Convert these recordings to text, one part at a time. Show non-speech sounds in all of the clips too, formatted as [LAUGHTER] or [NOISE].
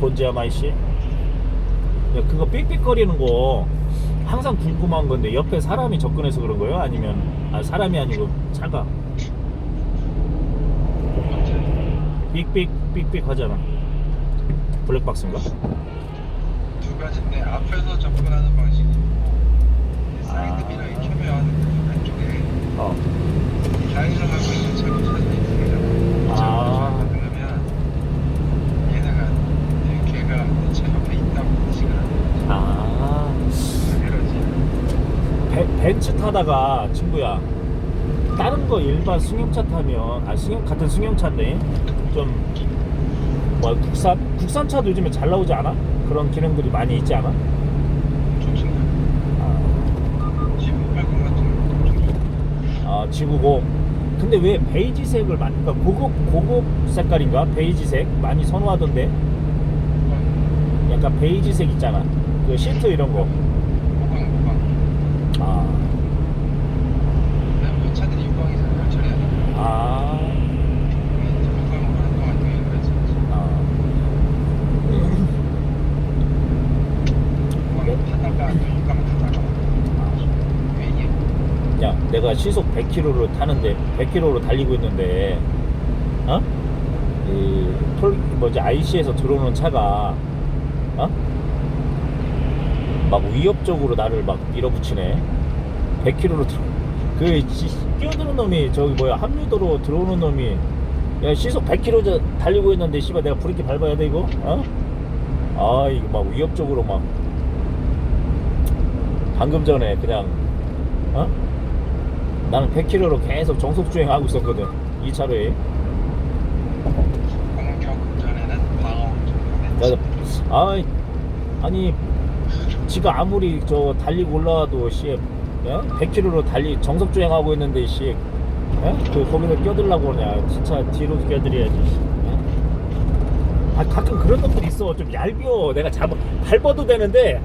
곤지야마이 씨. 야, 그거 삑삑거리는 거 항상 궁금한 건데 옆에 사람이 접근해서 그런 거예요? 아니면 아 사람이 아니고 차가 삑삑 삑삑 하잖아. 블랙박스인가? 두 가지인데 앞에서 접근하는 방식이 있고 사이드 아. 미러에 켜면 그 왼쪽에 어. 좌회전하고 있는 차가 사진이 보이잖아. 아. 그러면 얘네가 내 걔가 내 차 옆에 있다고 인식을 하는 거지. 아. 그러지. 벤- 벤츠 타다가 친구야 다른 거 일반 승용차 타면 아 승용 같은 승용차인데 좀뭐 국산 국산차도 요즘에 잘 나오지 않아? 그런 기능들이 많이 있지 않아? 아, 아 지구고. 근데 왜 베이지색을 많이 그러니까 고급 고급 색깔인가? 베이지색? 많이 선호하던데? 약간 베이지색 있잖아. 그 시트 이런 거 모강 모강. 아, 왜냐면 차들이 유광이잖아. 열처리하는 거. 아, 이제 모강을 한동안 유행을 했었지. 아. 모강을 타다가 또 유광을 타다가 왜 이게 야, 내가 시속 100km를 타는데 100km로 달리고 있는데 어? 이 톨, 뭐지 IC에서 들어오는 차가 어? 막 위협적으로 나를 막 밀어붙이네. 100km로 들어. 그 씨, 끼어드는 놈이 저기 뭐야 합류도로 들어오는 놈이 야 시속 100km 달리고 있는데 씨발 내가 브레이크 밟아야 돼 이거? 어? 아 이거 막 위협적으로 막 방금 전에 그냥 어? 나는 100km로 계속 정속 주행하고 있었거든 이 차로에 공격 운전에는 방어 맞아. 아 아니 지가 아무리 저 달리고 올라와도 씨 100km로 달리 정속 주행하고 있는데 씨 예? 그 거기서 껴들라고 그러냐 진짜 뒤로 껴들여야지 씨. 예? 아 가끔 그런 놈들 있어 좀 얄비워 내가 잡아 밟아도 되는데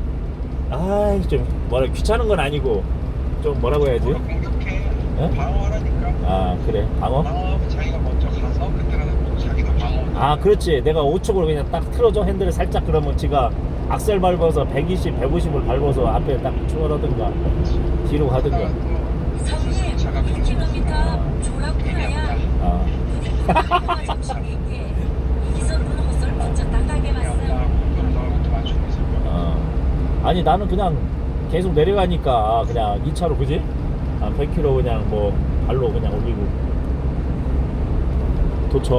아이 좀 뭐라 귀찮은 건 아니고 좀 뭐라고 해야지 방어하라니까. 아 그래? 방어? 방어하면 자기가 먼저 가서 그때는 자기도 방어 아 그렇지. 내가 5촉으로 그냥 딱 틀어줘. 핸들을 살짝 그러면 지가 악셀 밟아서 120, 150을 밟아서 앞에 딱 추월하든가 뒤로 가든가. 선생님, 차가 1km 조락구나야. 아, [LAUGHS] 어. 아니 나는 그냥 계속 내려가니까 그냥 2차로 그지? 한 100km 그냥 뭐 발로 그냥 올리고. 도착